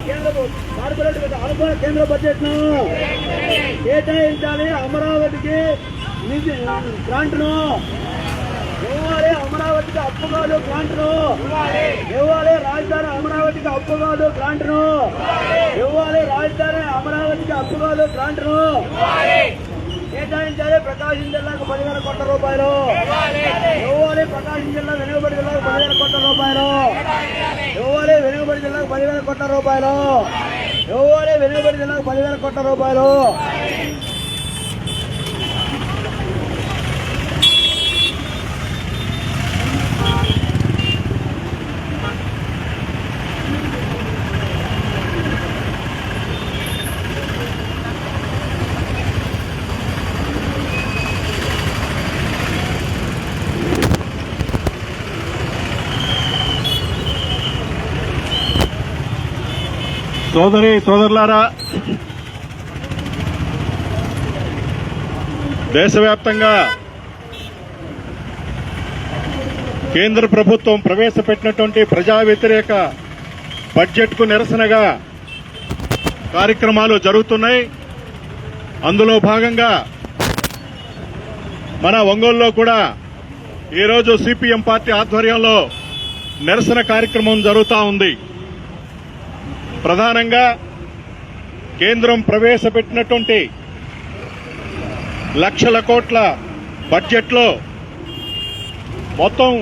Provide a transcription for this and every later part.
కేంద్ర అనుకూల కేంద్ర బడ్జెట్ను కేటాయించాలి అమరావతికి నిధి గ్రాంట్ను ఇవ్వాలి అమరావతికి అప్పు కాదు గ్రాంట్ను ఇవ్వాలి రాజధాని అమరావతికి అప్పు కాదు గ్రాంట్ను ఇవ్వాలి రాజధాని అమరావతికి అప్పు కాదు గ్రాంట్ను కేటాయించాలి. ప్రకాశం జిల్లాకు పదివేల కోట్ల రూపాయలు. ఇవ్వాలి. ప్రకాశం జిల్లా వెనుకబడి జిల్లాకు పదివేల కోట్ల రూపాయలు. ఇవ్వాలి. వెనుకబడి జిల్లాకు పదివేల కోట్ల రూపాయలు. ఇవ్వాలి. వెనుకబడి జిల్లాకు పదివేల కోట్ల రూపాయలు. సోదరి సోదరులారా దేశవ్యాప్తంగా కేంద్ర ప్రభుత్వం ప్రవేశపెట్టినటువంటి ప్రజా వ్యతిరేక బడ్జెట్కు నిరసనగా కార్యక్రమాలు జరుగుతున్నాయి. అందులో భాగంగా మన ఒంగోలులో కూడా ఈరోజు సిపిఎం పార్టీ ఆధ్వర్యంలో నిరసన కార్యక్రమం జరుగుతూ ఉంది. ప్రధానంగా కేంద్రం ప్రవేశపెట్టినటువంటి లక్షల కోట్ల బడ్జెట్లో మొత్తం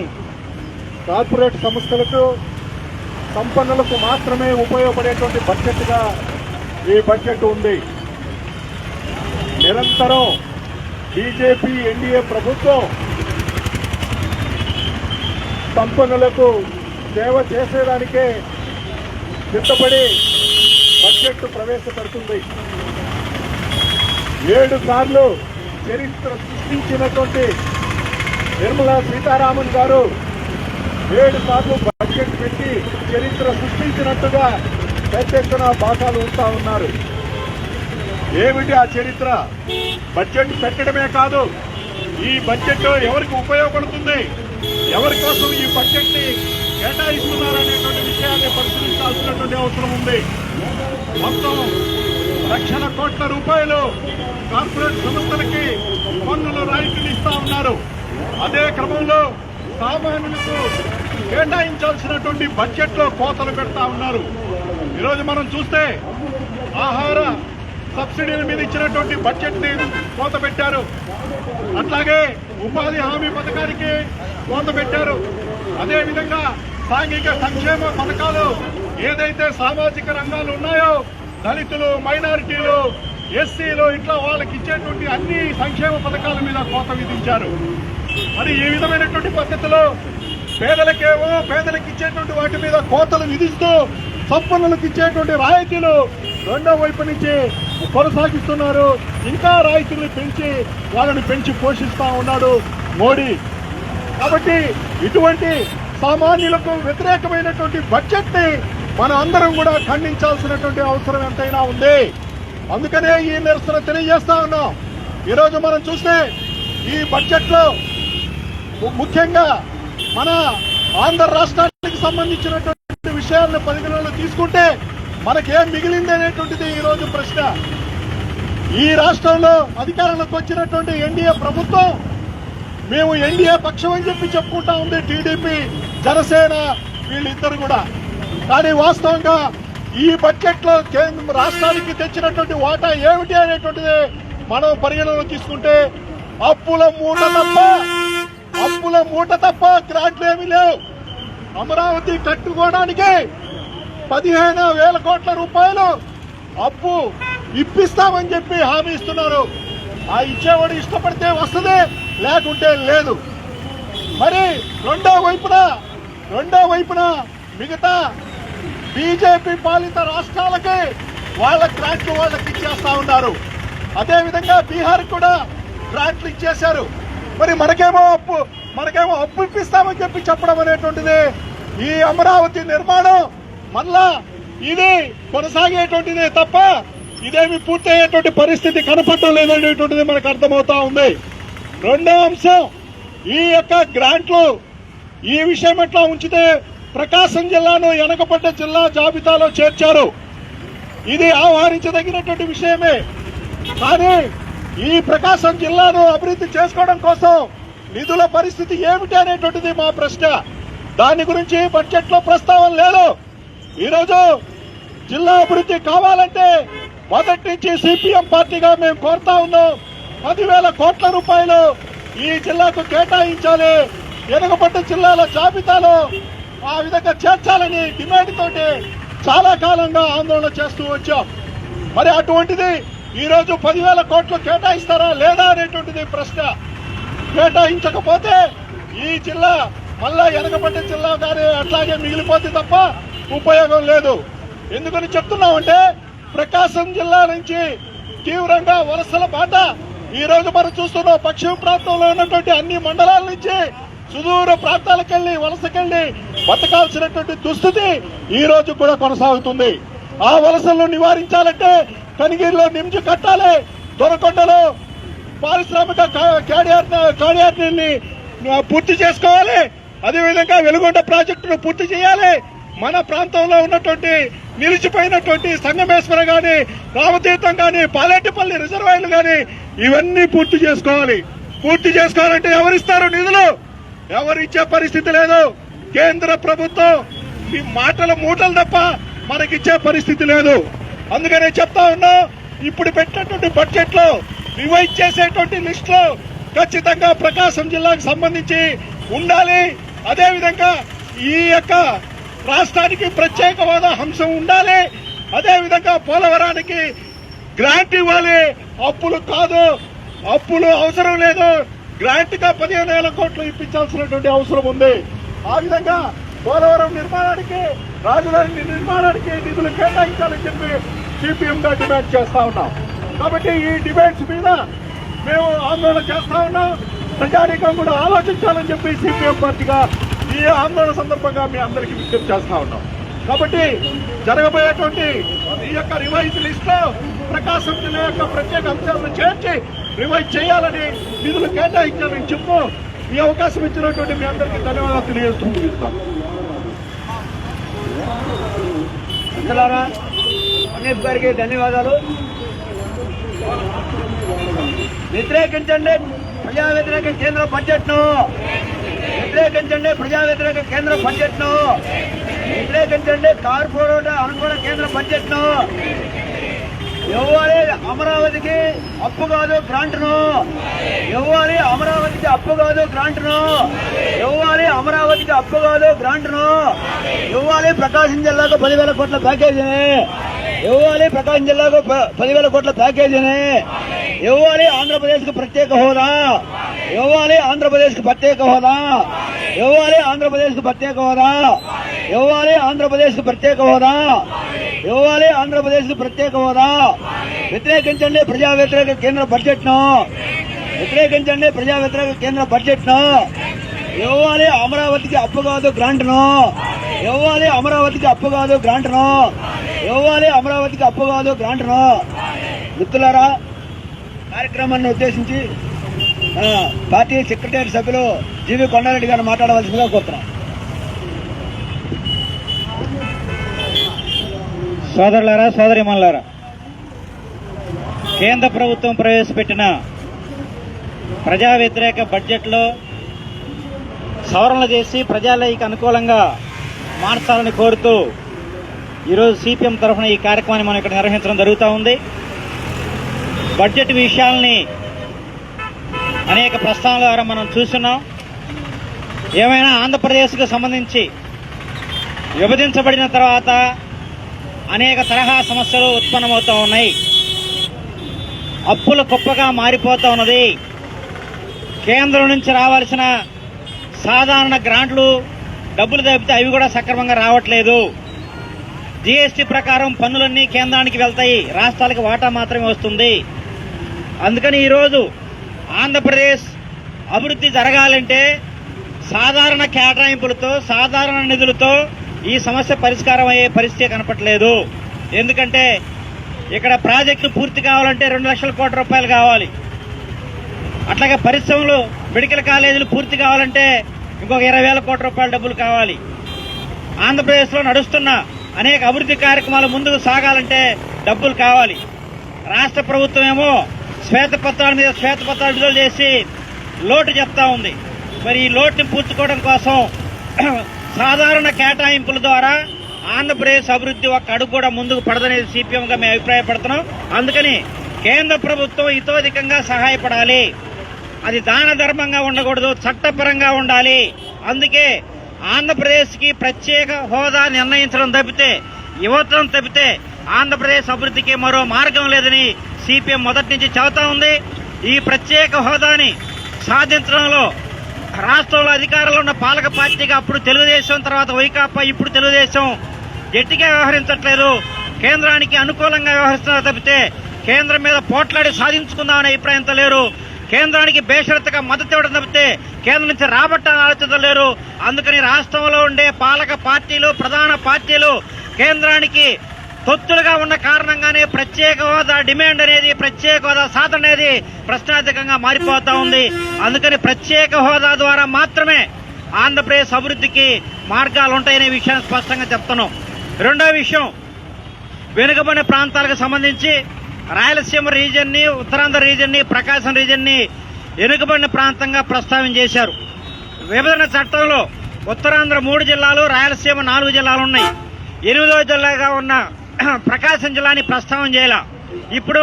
కార్పొరేట్ సంస్థలకు సంపన్నులకు మాత్రమే ఉపయోగపడేటువంటి బడ్జెట్గా ఈ బడ్జెట్ ఉంది. నిరంతరం బీజేపీ ఎన్డీఏ ప్రభుత్వం సంపన్నులకు సేవ చేసేదానికే సిద్ధపడి బడ్జెట్ ప్రవేశపెడుతుంది. ఏడు సార్లు చరిత్ర సృష్టించినటువంటి నిర్మలా సీతారామన్ గారు ఏడు సార్లు బడ్జెట్ పెట్టి చరిత్ర సృష్టించినట్టుగా పెద్ద ఎత్తున భాషలు ఉంటా ఉన్నారు. ఏమిటి ఆ చరిత్ర? బడ్జెట్ పెట్టడమే కాదు ఈ బడ్జెట్ ఎవరికి ఉపయోగపడుతుంది? ఎవరి కోసం ఈ బడ్జెట్ని కేటాయిస్తున్నారనేటువంటి విషయాన్ని పరిశీలించాల్సినటువంటి అవసరం ఉంది. మొత్తం లక్షల కోట్ల రూపాయలు కార్పొరేట్ సంస్థలకి పన్నుల రాయితీలు ఇస్తా ఉన్నారు. అదే క్రమంలో సామాన్యులకు కేటాయించాల్సినటువంటి బడ్జెట్లో కోతలు పెడతా ఉన్నారు. ఈరోజు మనం చూస్తే ఆహార సబ్సిడీల మీద ఇచ్చినటువంటి బడ్జెట్ని కోత పెట్టారు. అట్లాగే ఉపాధి హామీ పథకానికి కోత పెట్టారు. అదేవిధంగా సాంఘిక సంక్షేమ పథకాలు ఏదైతే సామాజిక రంగాలు ఉన్నాయో దళితులు మైనారిటీలు ఎస్సీలు ఇట్లా వాళ్ళకి ఇచ్చేటువంటి అన్ని సంక్షేమ పథకాల మీద కోత విధించారు. మరి ఈ విధమైనటువంటి పద్ధతిలో పేదలకేమో పేదలకు ఇచ్చేటువంటి వాటి మీద కోతలు విధిస్తూ సంపన్నులకు ఇచ్చేటువంటి రాయితీలు రెండో వైపు నుంచి కొనసాగిస్తున్నారు. ఇంకా రాయితీలు పెంచి వాళ్ళని పెంచి పోషిస్తూ ఉన్నాడు మోడీ. కాబట్టి ఇటువంటి సామాన్యులకు వ్యతిరేకమైనటువంటి బడ్జెట్ని మన అందరం కూడా ఖండించాల్సినటువంటి అవసరం ఎంతైనా ఉంది. అందుకనే ఈ నిరసన తెలియజేస్తా ఉన్నాం. ఈరోజు మనం చూస్తే ఈ బడ్జెట్లో ముఖ్యంగా మన ఆంధ్ర రాష్ట్రానికి సంబంధించినటువంటి విషయాలను పరిగణనలో తీసుకుంటే మనకేం మిగిలింది అనేటువంటిది ఈరోజు ప్రశ్న. ఈ రాష్ట్రంలో అధికారంలోకి వచ్చినటువంటి ఎన్డీఏ ప్రభుత్వం మేము ఎన్డీఏ పక్షం అని చెప్పి చెప్పుకుంటా ఉంది టీడీపీ జనసేన వీళ్ళిద్దరు కూడా. కానీ వాస్తవంగా ఈ బడ్జెట్లో కేంద్ర రాష్ట్రానికి తెచ్చినటువంటి వాటా ఏమిటి అనేటువంటిది మనం పరిగణలో తీసుకుంటే అప్పుల మూట తప్ప అప్పుల మూట తప్ప గ్రాంట్లు ఏమీ లేవు. అమరావతి కట్టుకోవడానికి పదిహేను వేల కోట్ల రూపాయలు అప్పు ఇప్పిస్తామని చెప్పి హామీ ఇస్తున్నారు. ఆ ఇచ్చేవాడు ఇష్టపడితే వస్తుంది లేకుంటే లేదు. మరి రెండో వైపున రెండో వైపున మిగతా బీజేపీ పాలిత రాష్ట్రాలకి వాళ్ళ గ్రాంట్లు వాళ్ళకి ఇచ్చేస్తా ఉన్నారు. అదేవిధంగా బీహార్ కూడా గ్రాంట్లు ఇచ్చేశారు. మరి మనకేమో అప్పు మనకేమో అప్పు ఇప్పిస్తామని చెప్పి చెప్పడం అనేటువంటిది ఈ అమరావతి నిర్మాణం మళ్ళా ఇది కొనసాగేటువంటిదే తప్ప ఇదేమి పూర్తయ్యేటువంటి పరిస్థితి కనపడటం లేదనేటువంటిది మనకు అర్థమవుతా ఉంది. రెండో అంశం ఈ యొక్క గ్రాంట్లు ఈ విషయం ఎట్లా ఉంచితే ప్రకాశం జిల్లాను వెనకపడ్డ జిల్లా జాబితాలో చేర్చారు. ఇది ఆహ్వానించదగినటువంటి విషయమే. కానీ ఈ ప్రకాశం జిల్లాను అభివృద్ధి చేసుకోవడం కోసం నిధుల పరిస్థితి ఏమిటి అనేటువంటిది మా ప్రశ్న. దాని గురించి బడ్జెట్లో ప్రస్తావన లేదు. ఈరోజు జిల్లా అభివృద్ధి కావాలంటే మొదటి నుంచి సిపిఎం పార్టీగా మేము కోరుతా ఉన్నాం. పదివేల కోట్ల రూపాయలు ఈ జిల్లాకు కేటాయించాలి. వెనుకబడ్డ జిల్లాల జాబితాలో ఆ విధంగా చేర్చాలని డిమాండ్ తోటి చాలా కాలంగా ఆందోళన చేస్తూ వచ్చాం. మరి అటువంటిది ఈరోజు పదివేల కోట్లు కేటాయిస్తారా లేదా అనేటువంటిది ప్రశ్న. కేటాయించకపోతే ఈ జిల్లా మళ్ళా వెనకబడ్డ జిల్లా కానీ అట్లాగే మిగిలిపోతే తప్ప ఉపయోగం లేదు. ఎందుకని చెప్తున్నామంటే ప్రకాశం జిల్లా నుంచి తీవ్రంగా వలసల బాట. ఈ రోజు మనం చూస్తున్నాం పశ్చిమ ప్రాంతంలో ఉన్నటువంటి అన్ని మండలాల నుంచి సుదూర ప్రాంతాలకెళ్ళి వలసకెళ్ళి బతకాల్సినటువంటి దుస్థితి ఈ రోజు కూడా కొనసాగుతుంది. ఆ వలసలను నివారించాలంటే కనిగిరిలో నిమ్జు కట్టాలి. దొరకొండలో పారిశ్రామిక కా- క్యాడియర్ పూర్తి చేసుకోవాలి. అదేవిధంగా వెలుగొండ ప్రాజెక్టును పూర్తి చేయాలి. మన ప్రాంతంలో ఉన్నటువంటి నిలిచిపోయినటువంటి సంగమేశ్వర గాని రామతీర్థం గాని పాలేటిపల్లి రిజర్వాయర్లు గాని ఇవన్నీ పూర్తి చేసుకోవాలి. పూర్తి చేసుకోవాలంటే ఎవరిస్తారు నిధులు? ఎవరిచ్చే పరిస్థితి లేదు. కేంద్ర ప్రభుత్వం ఈ మాటల మూటలు తప్ప మనకిచ్చే పరిస్థితి లేదు. అందుకనే చెప్తా ఉన్నా ఇప్పుడు పెట్టినటువంటి బడ్జెట్లో రివైజ్ చేసేటువంటి లిస్ట్లో ఖచ్చితంగా ప్రకాశం జిల్లాకు సంబంధించి ఉండాలి. అదేవిధంగా ఈ యొక్క రాష్ట్రానికి ప్రత్యేక హోదా అంశం ఉండాలి. అదేవిధంగా పోలవరానికి గ్రాంట్ ఇవ్వాలి. అప్పులు కాదు. అప్పులు అవసరం లేదు. గ్రాంట్గా పదిహేను వేల కోట్లు ఇప్పించాల్సినటువంటి అవసరం ఉంది. ఆ విధంగా పోలవరం నిర్మాణానికి రాజధాని నిర్మాణానికి నిధులు కేటాయించాలని చెప్పి సిపిఎం గా డిమాండ్ చేస్తా ఉన్నాం. కాబట్టి ఈ డిమాండ్స్ మీద మేము ఆందోళన చేస్తా ఉన్నాం. ప్రజానీకం కూడా ఆలోచించాలని చెప్పి సిపిఎం పార్టీగా ఈ ఆందోళన సందర్భంగా మీ అందరికీ విజ్ఞప్తి చేస్తా ఉన్నాం. కాబట్టి జరగబోయేటువంటి ఈ యొక్క రివైజ్ లిస్ట్లో ప్రకాశం జిల్లా యొక్క ప్రత్యేక అంశాలను చేర్చి రివైజ్ చేయాలని నిధులు కేటాయించాలని చెప్పు ఈ అవకాశం ఇచ్చినటువంటి మీ అందరికీ ధన్యవాదాలు తెలియజేస్తూ ముగిస్తాం. మిత్రులారా అనీఫ్ గారికి ధన్యవాదాలు. వ్యతిరేకించండి. ప్రజా వ్యతిరేక కేంద్ర బడ్జెట్ను వ్యతిరేకించండి ప్రజా వ్యతిరేక కేంద్ర బడ్జెట్ను. వ్యతిరేకించండి కార్పొరేట్ అనుకూల కేంద్ర బడ్జెట్ను. ఇవ్వాలి అమరావతికి అప్పు కాదు గ్రాంట్ను. ఇవ్వాలి అమరావతికి అప్పు కాదు గ్రాంట్ను. ఇవ్వాలి అమరావతికి అప్పు కాదు గ్రాంట్ను. ఇవ్వాలి ప్రకాశం జిల్లాకు పదివేల కోట్ల ప్యాకేజీని. ఇవ్వాలి ప్రకాశం జిల్లాకు పదివేల కోట్ల ప్యాకేజీని. ఇవ్వాలి ఆంధ్రప్రదేశ్కు ప్రత్యేక హోదా. ఇవ్వాలి ఆంధ్రప్రదేశ్కు ప్రత్యేక హోదా. ఇవ్వాలి ఆంధ్రప్రదేశ్కు ప్రత్యేక హోదా. ఇవ్వాలి ఆంధ్రప్రదేశ్ ప్రత్యేక హోదా. ఇవ్వాలి ఆంధ్రప్రదేశ్ ప్రత్యేక హోదా. వ్యతిరేకించండి ప్రజా వ్యతిరేక కేంద్ర బడ్జెట్ను వ్యతిరేకించండి ప్రజా వ్యతిరేక కేంద్ర బడ్జెట్ను ఇవ్వాలి అమరావతికి అప్పు కాదు గ్రాంట్ను ఇవ్వాలి అమరావతికి అప్పు కాదు గ్రాంట్ను ఇవ్వాలి అమరావతికి అప్పు కాదు గ్రాంట్ను మిత్రులారా కార్యక్రమాన్ని ఉద్దేశించి పార్టీ సెక్రటరీ సభ్యులు జీవి కొండారెడ్డి గారు మాట్లాడవలసిందిగా కోరుతున్నాం. సోదరులారా సోదరిమణులారా కేంద్ర ప్రభుత్వం ప్రవేశపెట్టిన ప్రజా వ్యతిరేక బడ్జెట్లో సవరణలు చేసి ప్రజాలకి అనుకూలంగా మార్చాలని కోరుతూ ఈరోజు సిపిఎం తరఫున ఈ కార్యక్రమాన్ని మనం ఇక్కడ నిర్వహించడం జరుగుతూ ఉంది. బడ్జెట్ విషయాల్ని అనేక ప్రస్తావనల ద్వారా మనం చూస్తున్నాం. ఏమైనా ఆంధ్రప్రదేశ్కు సంబంధించి విభజించబడిన తర్వాత అనేక తరహా సమస్యలు ఉత్పన్నమవుతూ ఉన్నాయి. అప్పుల కుప్పగా మారిపోతూ ఉన్నది. కేంద్రం నుంచి రావాల్సిన సాధారణ గ్రాంట్లు డబ్బులు తప్పితే అవి కూడా సక్రమంగా రావట్లేదు. జీఎస్టీ ప్రకారం పన్నులన్నీ కేంద్రానికి వెళ్తాయి. రాష్ట్రాలకు వాటా మాత్రమే వస్తుంది. అందుకని ఈరోజు ఆంధ్రప్రదేశ్ అభివృద్ధి జరగాలంటే సాధారణ కేటాయింపులతో సాధారణ నిధులతో ఈ సమస్య పరిష్కారం అయ్యే పరిస్థితి కనపట్లేదు ఎందుకంటే ఇక్కడ ప్రాజెక్టు పూర్తి కావాలంటే రెండు లక్షల కోట్ల రూపాయలు కావాలి. అట్లాగే పరిశ్రమలు మెడికల్ కాలేజీలు పూర్తి కావాలంటే ఇంకొక ఇరవై వేల కోట్ల రూపాయల డబ్బులు కావాలి. ఆంధ్రప్రదేశ్లో నడుస్తున్న అనేక అభివృద్ధి కార్యక్రమాలు ముందుకు సాగాలంటే డబ్బులు కావాలి. రాష్ట్ర ప్రభుత్వం ఏమో శ్వేతపత్రాల మీద శ్వేతపత్రాలు విడుదల చేసి లోటు చెప్తా ఉంది. మరి ఈ లోటుని పూడ్చుకోవడం కోసం సాధారణ కేటాయింపుల ద్వారా ఆంధ్రప్రదేశ్ అభివృద్ధి ఒక అడుగు కూడా ముందుకు పడదనేది సిపిఎంగా మేము అభిప్రాయపడుతున్నాం. అందుకని కేంద్ర ప్రభుత్వం ఇతోధికంగా సహాయపడాలి. అది దాన ధర్మంగా ఉండకూడదు చట్టపరంగా ఉండాలి. అందుకే ఆంధ్రప్రదేశ్కి ప్రత్యేక హోదా నిర్ణయించడం తప్పితే యువతరం తప్పితే ఆంధ్రప్రదేశ్ అభివృద్ధికి మరో మార్గం లేదని సిపిఎం మొదటి నుంచి చెబుతా ఉంది. ఈ ప్రత్యేక హోదాని సాధించడంలో రాష్ట్రంలో అధికారంలో ఉన్న పాలక పార్టీగా అప్పుడు తెలుగుదేశం తర్వాత వైకాపా ఇప్పుడు తెలుగుదేశం గట్టిగా వ్యవహరించట్లేదు. కేంద్రానికి అనుకూలంగా వ్యవహరిస్తున్నారు తప్పితే కేంద్రం మీద పోట్లాడి సాధించుకుందామనే అభిప్రాయంతో లేరు. కేంద్రానికి బేషరతుగా మద్దతు ఇవ్వడం తప్పితే కేంద్రం నుంచి రాబట్టాలని ఆలోచన లేరు. అందుకని రాష్ట్రంలో ఉండే పాలక పార్టీలు ప్రధాన పార్టీలు కేంద్రానికి తొత్తులుగా ఉన్న కారణంగానే ప్రత్యేక హోదా డిమాండ్ అనేది ప్రత్యేక హోదా సాధన అనేది ప్రశ్నార్థకంగా మారిపోతా ఉంది. అందుకని ప్రత్యేక హోదా ద్వారా మాత్రమే ఆంధ్రప్రదేశ్ అభివృద్ధికి మార్గాలు ఉంటాయనే విషయాన్ని స్పష్టంగా చెప్తున్నాం. రెండో విషయం వెనుకబడిన ప్రాంతాలకు సంబంధించి రాయలసీమ రీజన్ని ఉత్తరాంధ్ర రీజన్ని ప్రకాశం రీజన్ని వెనుకబడిన ప్రాంతంగా ప్రస్తావన చేశారు. విభజన చట్టంలో ఉత్తరాంధ్ర మూడు జిల్లాలు రాయలసీమ నాలుగు జిల్లాలు ఉన్నాయి. ఎనిమిదో జిల్లాగా ఉన్న ప్రకాశం జిల్లాని ప్రస్తావన చేయాల. ఇప్పుడు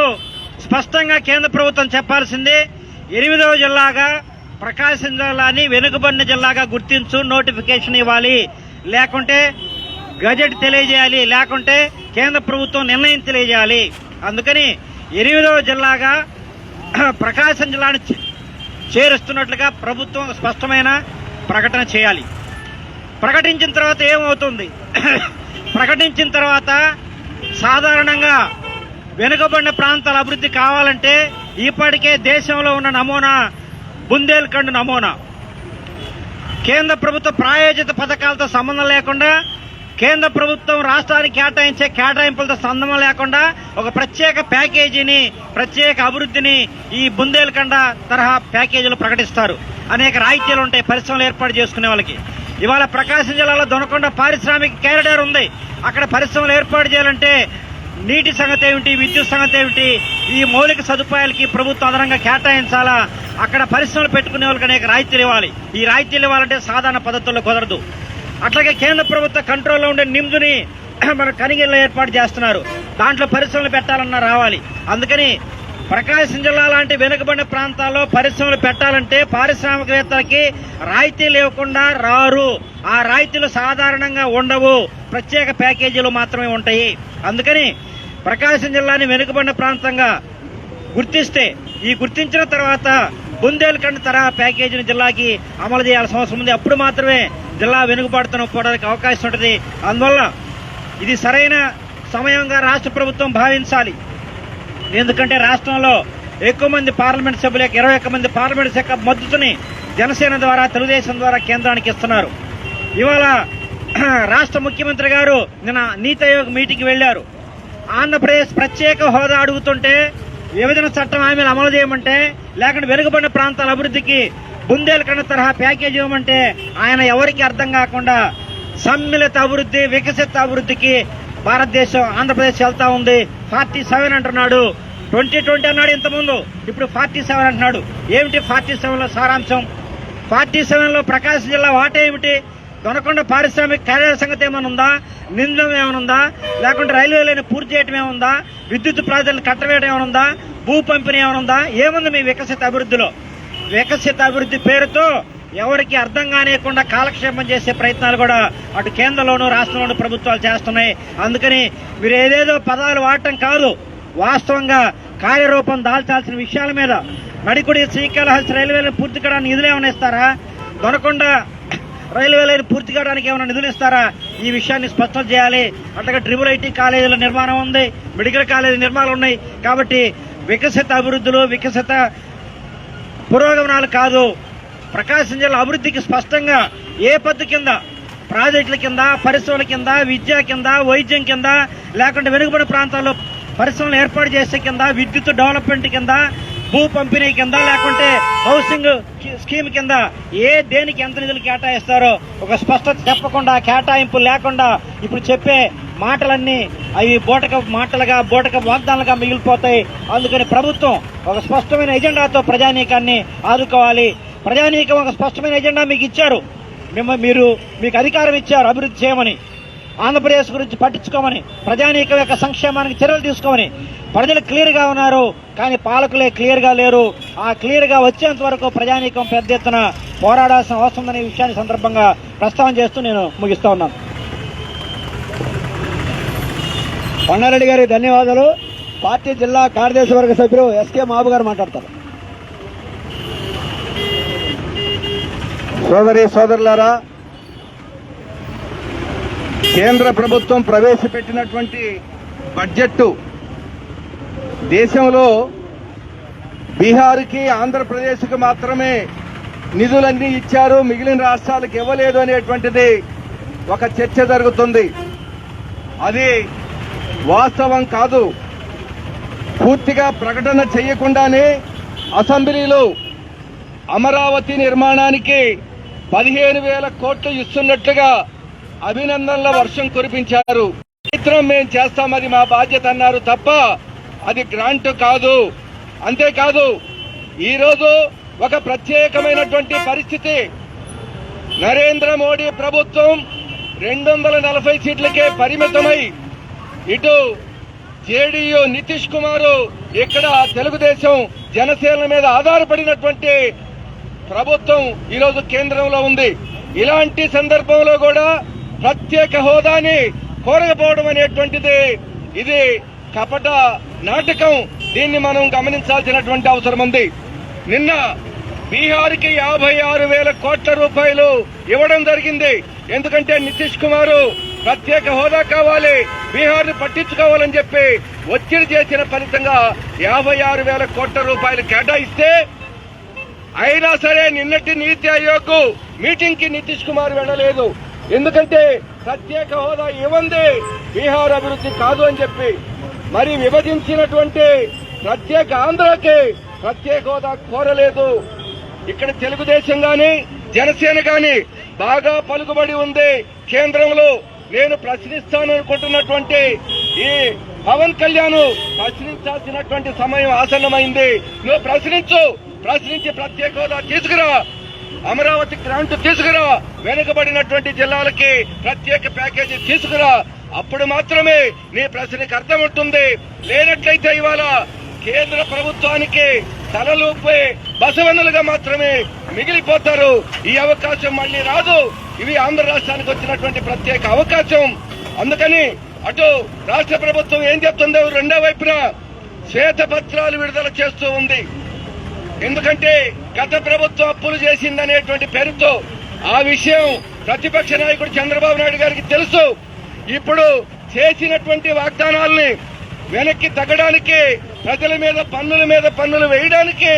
స్పష్టంగా కేంద్ర ప్రభుత్వం చెప్పాల్సింది ఎనిమిదవ జిల్లాగా ప్రకాశం జిల్లాని వెనుకబడిన జిల్లాగా గుర్తించు నోటిఫికేషన్ ఇవ్వాలి. లేకుంటే గజెట్ తెలియజేయాలి. లేకుంటే కేంద్ర ప్రభుత్వం నిర్ణయం తెలియజేయాలి. అందుకని ఎనిమిదవ జిల్లాగా ప్రకాశం జిల్లాను చేరుస్తున్నట్లుగా ప్రభుత్వం స్పష్టమైన ప్రకటన చేయాలి. ప్రకటించిన తర్వాత ఏమవుతుంది? ప్రకటించిన తర్వాత సాధారణంగా వెనుకబడిన ప్రాంతాల అభివృద్ధి కావాలంటే ఇప్పటికే దేశంలో ఉన్న నమూనా బుందేల్ఖండ్ నమూనా. కేంద్ర ప్రభుత్వ ప్రాయోజిత పథకాలతో సంబంధం లేకుండా కేంద్ర ప్రభుత్వం రాష్ట్రానికి కేటాయించే కేటాయింపులతో సంబంధం లేకుండా ఒక ప్రత్యేక ప్యాకేజీని ప్రత్యేక అభివృద్ధిని ఈ బుందేల్ఖండ తరహా ప్యాకేజీలు ప్రకటిస్తారు. అనేక రాయితీలు ఉంటాయి పరిశ్రమలు ఏర్పాటు చేసుకునే వాళ్ళకి. ఇవాళ ప్రకాశం జిల్లాలో దొనకొండ పారిశ్రామిక క్యారిడార్ ఉంది. అక్కడ పరిశ్రమలు ఏర్పాటు చేయాలంటే నీటి సంగతి ఏమిటి విద్యుత్ సంగతి ఏమిటి ఈ మౌలిక సదుపాయాలకి ప్రభుత్వం అదనంగా కేటాయించాలా? అక్కడ పరిశ్రమలు పెట్టుకునే వాళ్ళకి అనేక రాయితీలు ఇవ్వాలి. ఈ రాయితీలు ఇవ్వాలంటే సాధారణ పద్ధతుల్లో కుదరదు. అట్లాగే కేంద్ర ప్రభుత్వ కంట్రోల్లో ఉండే నిమ్దుని మన కనిగిల్లో ఏర్పాటు చేస్తున్నారు. దాంట్లో పరిశ్రమలు పెట్టాలన్నా రావాలి. అందుకని ప్రకాశం జిల్లా లాంటి వెనుకబడిన ప్రాంతాల్లో పరిశ్రమలు పెట్టాలంటే పారిశ్రామికవేత్తలకి రాయితీలు ఇవ్వకుండా రారు. ఆ రాయితీలు సాధారణంగా ఉండవు. ప్రత్యేక ప్యాకేజీలు మాత్రమే ఉంటాయి. అందుకని ప్రకాశం జిల్లాని వెనుకబడిన ప్రాంతంగా గుర్తిస్తే ఈ గుర్తించిన తర్వాత బుందేల్ఖండ్ తరహా ప్యాకేజీని జిల్లాకి అమలు చేయాల్సిన అవసరం ఉంది. అప్పుడు మాత్రమే జిల్లా వెనుకబాటుతనం పోవడానికి అవకాశం ఉంటుంది. అందువల్ల ఇది సరైన సమయంగా రాష్ట్ర ప్రభుత్వం భావించాలి. ఎందుకంటే రాష్ట్రంలో ఎక్కువ మంది పార్లమెంట్ సభ్యులకు ఇరవై ఒక్క మంది పార్లమెంట్ శాఖ మద్దతుని జనసేన ద్వారా తెలుగుదేశం ద్వారా కేంద్రానికి ఇస్తున్నారు. ఇవాళ రాష్ట్ర ముఖ్యమంత్రి గారు నిన్న నీతి ఆయోగ్ మీటింగ్కి వెళ్ళారు ఆంధ్రప్రదేశ్ ప్రత్యేక హోదా అడుగుతుంటే విభజన చట్టం హామీలు అమలు చేయమంటే లేకుంటే వెనుకబడిన ప్రాంతాల అభివృద్ధికి బుందేలకండ తరహా ప్యాకేజ్ ఇవ్వమంటే ఆయన ఎవరికి అర్థం కాకుండా సమ్మిళిత అభివృద్ధి వికసిత అభివృద్ధికి భారతదేశం ఆంధ్రప్రదేశ్ వెళ్తా ఉంది. ఫార్టీ సెవెన్ అంటున్నాడు. ట్వంటీ ట్వంటీ అన్నాడు ఇంతకుముందు. ఇప్పుడు ఫార్టీ సెవెన్ అంటున్నాడు. ఏమిటి ఫార్టీ సెవెన్లో సారాంశం? ఫార్టీ సెవెన్లో ప్రకాశం జిల్లా వాటా ఏమిటి? దొనకొండ పారిశ్రామిక కార్యాలయ సంగతి ఏమైనా ఉందా? నిందడం ఏమైనా ఉందా? లేకుంటే రైల్వే లైన్ పూర్తి చేయడం ఏముందా విద్యుత్ ప్రాజెక్టులు కట్టవేయడం ఏమైనా ఉందా? భూ పంపిణీ ఏమైనా ఉందా? ఏముంది మీ వికసిత అభివృద్ధిలో? వికసిత అభివృద్ధి పేరుతో ఎవరికి అర్థం కానియకుండా కాలక్షేపం చేసే ప్రయత్నాలు కూడా అటు కేంద్రంలోనూ రాష్ట్రంలోనూ ప్రభుత్వాలు చేస్తున్నాయి. అందుకని మీరు ఏదేదో పదాలు వాడటం కాదు. వాస్తవంగా కార్యరూపం దాల్చాల్సిన విషయాల మీద నడికుడి శ్రీకాళహస్తి రైల్వేలను పూర్తి కావడానికి నిధులు ఏమైనా ఇస్తారా? దొనకొండ రైల్వే లైన్ పూర్తి కావడానికి ఏమైనా నిధులు ఇస్తారా? ఈ విషయాన్ని స్పష్టం చేయాలి. అట్లాగే ట్రిపుల్ ఐటీ కాలేజీల నిర్మాణం ఉంది మెడికల్ కాలేజీ నిర్మాణాలు ఉన్నాయి. కాబట్టి వికసిత అభివృద్ధులు వికసిత పురోగమనాలు కాదు. ప్రకాశం జిల్లా అభివృద్ధికి స్పష్టంగా ఏ పద్దు కింద ప్రాజెక్టుల కింద పరిశ్రమల కింద విద్య కింద వైద్యం కింద లేకుంటే వెనుకబడిన ప్రాంతాల్లో పరిశ్రమలు ఏర్పాటు చేసే కింద విద్యుత్ డెవలప్మెంట్ కింద భూ పంపిణీ కింద లేకుంటే హౌసింగ్ స్కీమ్ కింద ఏ దేనికి ఎంత నిధులు కేటాయిస్తారో ఒక స్పష్టత చెప్పకుండా కేటాయింపు లేకుండా ఇప్పుడు చెప్పే మాటలన్నీ అవి బోటక మాటలుగా బోటక వాగ్దానాలుగా మిగిలిపోతాయి. అందుకని ప్రభుత్వం ఒక స్పష్టమైన ఎజెండాతో ప్రజానీకాన్ని ఆదుకోవాలి. ప్రజానీకం ఒక స్పష్టమైన ఎజెండా మీకు ఇచ్చారు. మిమ్మ మీరు మీకు అధికారం ఇచ్చారు అభివృద్ధి చేయమని. ఆంధ్రప్రదేశ్ గురించి పట్టించుకోమని ప్రజానీకం యొక్క సంక్షేమానికి చర్యలు తీసుకోమని. ప్రజలు క్లియర్గా ఉన్నారు కానీ పాలకులే క్లియర్గా లేరు. ఆ క్లియర్గా వచ్చేంత వరకు ప్రజానీకం పెద్ద ఎత్తున పోరాడాల్సిన అవసరం ఉందనే విషయాన్ని సందర్భంగా ప్రస్తావన చేస్తూ నేను ముగిస్తూ ఉన్నాను. కొండారెడ్డి గారికి ధన్యవాదాలు. పార్టీ జిల్లా కార్యదర్శి వర్గ సభ్యులు ఎస్కే మాబు గారు మాట్లాడతారు. సోదరి సోదరులారా కేంద్ర ప్రభుత్వం ప్రవేశపెట్టినటువంటి బడ్జెట్ దేశంలో బీహార్కి ఆంధ్రప్రదేశ్కి మాత్రమే నిధులన్నీ ఇచ్చారు. మిగిలిన రాష్ట్రాలకు ఇవ్వలేదు అనేటువంటిది ఒక చర్చ జరుగుతుంది. అది వాస్తవం కాదు. పూర్తిగా ప్రకటన చేయకుండానే అసెంబ్లీలో అమరావతి నిర్మాణానికి పదిహేను వేల కోట్లు ఇస్తున్నట్లుగా అభినందనల వర్షం కురిపించారు. చిత్రం మేం చేస్తామది మా బాధ్యత అన్నారు తప్ప అది గ్రాంట్ కాదు. అంతేకాదు ఈరోజు ఒక ప్రత్యేకమైనటువంటి పరిస్థితి. నరేంద్ర మోడీ ప్రభుత్వం రెండు వందల నలభై సీట్లకే పరిమితమై ఇటు జేడీయూ నితీష్ కుమారు ఇక్కడ తెలుగుదేశం జనసేన మీద ఆధారపడినటువంటి ప్రభుత్వం ఈరోజు కేంద్రంలో ఉంది. ఇలాంటి సందర్భంలో కూడా ప్రత్యేక హోదాని కోరకపోవడం అనేటువంటిది ఇది కపట నాటకం. దీన్ని మనం గమనించాల్సినటువంటి అవసరం ఉంది. నిన్న బీహార్కి యాభై ఆరు వేల కోట్ల రూపాయలు ఇవ్వడం జరిగింది. ఎందుకంటే నితీష్ కుమార్ ప్రత్యేక హోదా కావాలి బీహార్ పట్టించుకోవాలని చెప్పి ఒత్తిడి చేసిన ఫలితంగా యాభై ఆరు వేల కోట్ల రూపాయలు కేటాయిస్తే అయినా సరే నిన్నటి నీతి ఆయోగ్ మీటింగ్కి నితీష్ కుమార్ వెళ్ళలేదు. ఎందుకంటే ప్రత్యేక హోదా ఇవ్వంది. బీహార్ అభివృద్ధి కాదు అని చెప్పి. మరి విభజించినటువంటి ప్రత్యేక ఆంధ్రాకి ప్రత్యేక హోదా కోరలేదు. ఇక్కడ తెలుగుదేశం గాని జనసేన గాని బాగా పలుకుబడి ఉంది. కేంద్రంలో నేను ప్రశ్నిస్తాననుకుంటున్నటువంటి ఈ పవన్ కళ్యాణ్ ప్రశ్నించాల్సినటువంటి సమయం ఆసన్నమైంది. నువ్వు ప్రశ్నించు. ప్రశ్నించి ప్రత్యేక హోదా తీసుకురా అమరావతి గ్రాంట్ తీసుకురా వెనుకబడినటువంటి జిల్లాలకి ప్రత్యేక ప్యాకేజీ తీసుకురా. అప్పుడు మాత్రమే నీ ప్రశ్నకు అర్థం ఉంటుంది. లేనట్లయితే ఇవాళ కేంద్ర ప్రభుత్వానికి తలలూపే బసవన్నులుగా మాత్రమే మిగిలిపోతారు. ఈ అవకాశం మళ్ళీ రాదు. ఇవి ఆంధ్ర రాష్ట్రానికి వచ్చినటువంటి ప్రత్యేక అవకాశం. అందుకని అటు రాష్ట్ర ప్రభుత్వం ఏం చెప్తుందో రెండో వైపున శ్వేతపత్రాలు విడుదల చేస్తూ ఉంది. ఎందుకంటే గత ప్రభుత్వం అప్పులు చేసిందనేటువంటి పేరుతో ఆ విషయం ప్రతిపక్ష నాయకుడు చంద్రబాబు నాయుడు గారికి తెలుసు. ఇప్పుడు చేసినటువంటి వాగ్దానాల్ని వెనక్కి తగ్గడానికి ప్రజల మీద పన్నుల మీద పన్నులు వేయడానికి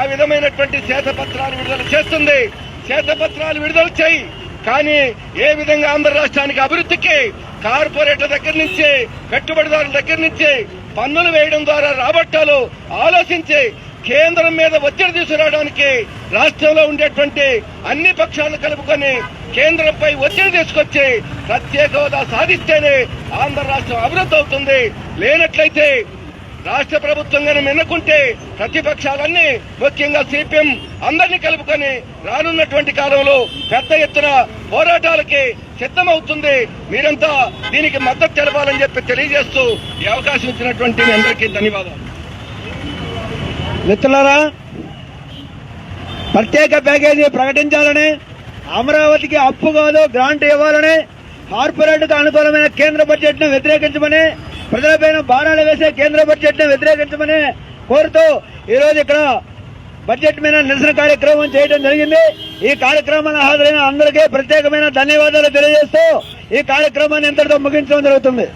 ఆ విధమైనటువంటి శ్వేతపత్రాలు విడుదల చేస్తుంది. శ్వేతపత్రాలు విడుదల చేయి. కానీ ఏ విధంగా ఆంధ్ర రాష్ట్రానికి అభివృద్ధికి కార్పొరేటర్ దగ్గర నుంచి పెట్టుబడిదారుల దగ్గర నుంచి పన్నులు వేయడం ద్వారా రాబట్టాలో ఆలోచించి కేంద్రం మీద ఒత్తిడి తీసుకురావడానికి రాష్ట్రంలో ఉండేటువంటి అన్ని పక్షాలను కలుపుకొని కేంద్రంపై ఒత్తిడి తీసుకొచ్చి ప్రత్యేక హోదా సాధిస్తేనే ఆంధ్ర రాష్ట్రం అభివృద్ధి అవుతుంది. లేనట్లయితే రాష్ట్ర ప్రభుత్వం గాని ఎన్నుకుంటే ప్రతిపక్షాలన్నీ ముఖ్యంగా సిపిఎం అందరినీ కలుపుకొని రానున్నటువంటి కాలంలో పెద్ద ఎత్తున పోరాటాలకి సిద్ధమవుతుంది. మీరంతా దీనికి మద్దతు తెలపాలని చెప్పి తెలియజేస్తూ ఈ అవకాశం ఇచ్చినటువంటి అందరికీ ధన్యవాదాలు. మిత్రులారా ప్రత్యేక ప్యాకేజీ ప్రకటించాలని అమరావతికి అప్పు కాదు గ్రాంట్ ఇవ్వాలని కార్పొరేట్కు అనుకూలమైన కేంద్ర బడ్జెట్ను వ్యతిరేకించమని ప్రజలపైన భారాలు వేసే కేంద్ర బడ్జెట్ను వ్యతిరేకించమని కోరుతూ ఈ రోజు ఇక్కడ బడ్జెట్ మీద నిరసన కార్యక్రమం చేయడం జరిగింది. ఈ కార్యక్రమాన్ని హాజరైన అందరికీ ప్రత్యేకమైన ధన్యవాదాలు తెలియజేస్తూ ఈ కార్యక్రమాన్ని ఇంతటితో ముగించడం జరుగుతుంది.